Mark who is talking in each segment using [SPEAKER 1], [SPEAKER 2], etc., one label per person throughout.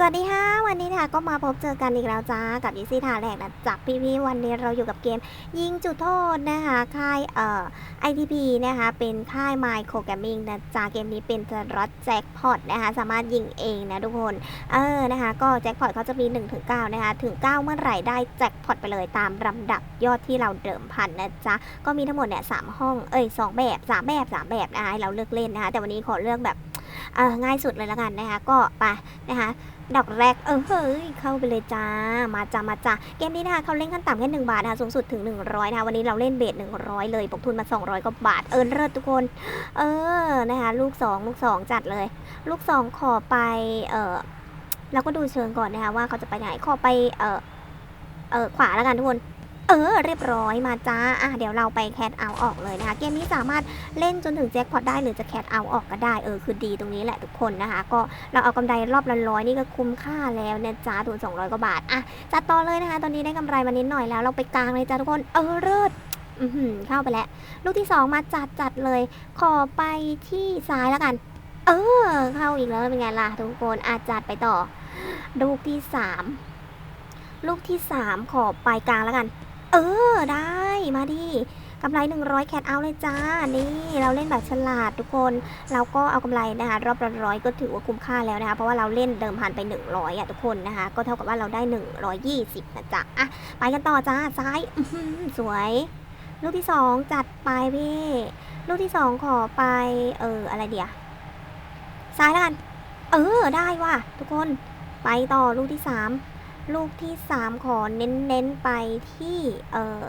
[SPEAKER 1] สวัสดีค่ะ วันนี้นะคะก็มาพบเจอกันอีกแล้วจ้ากับยิซี่ทาแรกนะจากพี่พี่วันนี้เราอยู่กับเกม ยิงจุดโทษนะคะ ค่ายเอ่อ ITP นะคะ เป็นค่าย Micro Gaming นะจ้าเกมนี้เป็นสล็อตแจ็คพอตนะคะ สามารถยิงเองนะทุกคน เออนะคะ ก็แจ็คพอตเขาจะมี 1 ถึง 9 นะคะ ถึง 9 เมื่อไหร่ได้แจ็คพอตไปเลยตามลำดับยอดที่เราเดิมพันนะจ๊ะก็มีทั้งหมดเนี่ยสามห้องเอ้ยสองแบบสามแบบสามแบบนะคะให้เราเลือกเล่นนะคะแต่วันนี้ขอเลือกแบบ เออง่ายสุดเลยละกันนะคะ ก็ไปนะคะดอกแรกเออเฮ้ยเข้าไปเลยจ้า มาจ้ามาจ้าเกมนี้นะคะเขาเล่นขั้นต่ำแค่หนึ่งบาทนะคะสูงสุดถึง 100นะคะวันนี้เราเล่นเบส100เลยปกทุนมา 200กว่าบาทเออเลิศทุกคน เออนะคะลูก 2 ลูก 2 จัดเลย ลูก 2 ขอไปเออเราก็ดูเชิงก่อนนะคะว่าเขาจะไปไหนขอไปเออเออขวาแล้วกันทุกคน เออ เรียบร้อยมาจ้าอะเดี๋ยวเราไปแคทเอาออกเลยนะคะ เกมนี้สามารถเล่นจนถึงแจ็คพอตได้หรือจะแคทเอาออกก็ได้ เออ คือดีตรงนี้แหละทุกคนนะคะ ก็เราเอากำไรรอบละร้อยนี่ก็คุ้มค่าแล้วนะจ้าทุน200 กว่าบาท อะ จัดต่อเลยนะคะ ตอนนี้ได้กำไรมานิดหน่อยแล้ว เราไปกลางเลยจ้าทุกคน เออ เลิศอือหือเข้าไปแล้ว ลูกที่สองมาจัดจัดเลย ขอไปที่ซ้ายแล้วกัน เออ เข้าอีกแล้วเป็นไงล่ะทุกคนอาจัดไปต่อ ลูกที่สามลูกที่สามขอไปกลางแล้วกัน เออได้มาดิกำไร 100 แคทเอาเลยจ้า นี่เราเล่นแบบฉลาดทุกคน เราก็เอากำไรนะคะรอบละร้อยก็ถือว่าคุ้มค่าแล้วนะคะ เพราะว่าเราเล่นเดิมพันไป 100อะทุกคนนะคะ ก็เท่ากับว่าเราได้ 120นะจ๊ะ อะ ไปกันต่อจ้า ซ้าย สวย ลูกที่สองจัดไปพี่ ลูกที่สองขอไป เออ อะไรเดียวซ้ายแล้วกัน เออ ได้ว่ะทุกคน ไปต่อลูกที่สาม ลูกที่สามขอเน้นๆไปที่เออ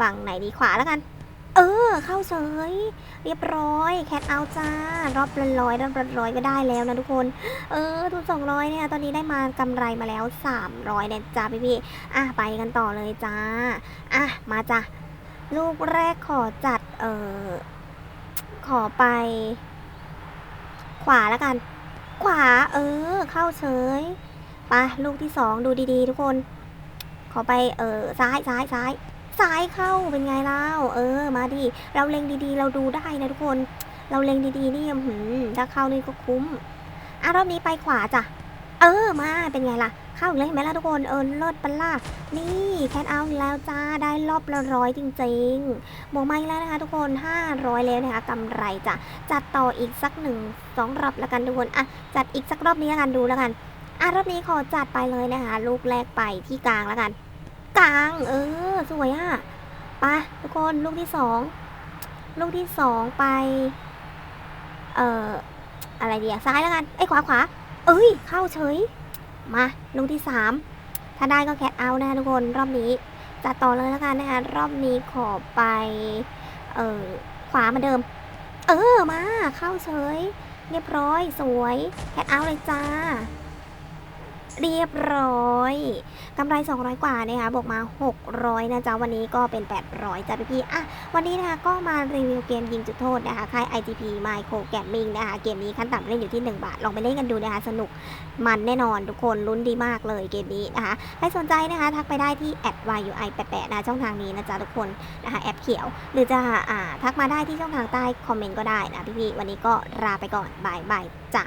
[SPEAKER 1] ฝั่งไหนดีขวาแล้วกัน เออ เข้าเฉยเรียบร้อยแคทเอาจ้ารอบละร้อยรอบละร้อยก็ได้แล้วนะทุกคน เออทุนสองร้อยเนี่ยตอนนี้ได้มากำไรมาแล้วสามร้อยเนี่ยจ้าพี่พี่ๆอะไปกันต่อเลยจ้าอะมาจ้ะลูกแรกขอจัดเออขอไป ขวาแล้วกัน ขวา เออ เข้าเฉย ปลูกที่สองดูดีๆ ทุกคน ขอไปเออซ้ายซ้ายซ้ายซ้ายเข้าเป็นไงเล่าเออ มาดิเราเล็งดีๆ เราดูได้นะทุกคน เราเล็งดีๆนี่หืมถ้าเข้านี่ก็คุ้มอะรอบนี้ไปขวาจ้ะเออมาเป็นไงล่ะ เข้าอีกแล้วเห็นไหมล่ะทุกคนเออเลิศปันล่ะนี่แคทเอาแล้วจ้าได้รอบละร้อยจริงๆบวกมาอีกแล้วนะคะทุกคน 500 แล้วนะคะกำไรจ้ะจัดต่ออีกสักหนึ่งสองรอบแล้วกันทุกคนอะจัดอีกสักรอบนี้แล้วกันดูแล้วกัน อะรอบนี้ขอจัดไปเลยนะคะ ลูกแรกไปที่กลางแล้วกัน กลาง เออ สวยอะไปทุกคนลูกที่สองลูกที่สองไป เอ่อ อะไรดีอะซ้ายแล้วกันไอ้ขวาขวาเอ้ย เข้าเฉย มาลูกที่สามถ้าได้ก็แคทเอานะคะทุกคนรอบนี้จัดต่อเลยแล้วกันนะคะรอบนี้ขอไป เอ่อ ขวาเหมาเดิม เออมา เข้าเฉย เรียบร้อยสวย แคทเอาเลยจ้า เรียบร้อยกำไร 200 กว่านะคะบวกมา 600 นะจ๊ะ วันนี้ก็เป็น 800 จ้ะพี่ๆอะ วันนี้นะคะก็มารีวิวเกมยิงจุดโทษนะคะ ค่าย IGP Micro Gaming นะคะ เกมนี้ขั้นต่ำเล่นอยู่ที่ 1 บาท ลองไปเล่นกันดูนะคะ สนุกมันแน่นอนทุกคนลุ้นดีมากเลยเกมนี้นะคะ ใครสนใจนะคะ ทักไปได้ที่แอด @yui88 นะช่องทางนี้นะจ๊ะทุกคนนะคะแอปเขียว หรือจะอ่าทักมาได้ที่ช่องทางใต้คอมเมนต์ก็ได้นะพี่ๆวันนี้ก็ลาไปก่อนบายบายจ้า